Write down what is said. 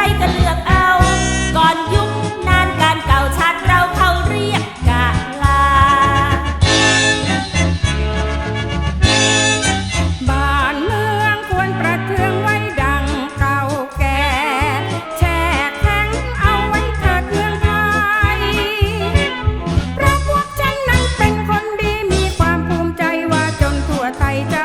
ใครก็เลือกเอา ก่อนยุคนานการเก่าชาติเราเขาเรียกกะลา บ้านเมืองควรประเทืองไว้ดังเก่าแก่ แช่แข็งเอาไว้เถิดเมืองไทยเพราะพวกฉันนั้นเป็นคนดีมีความภูมิใจว่าจนทั่วไทยจะ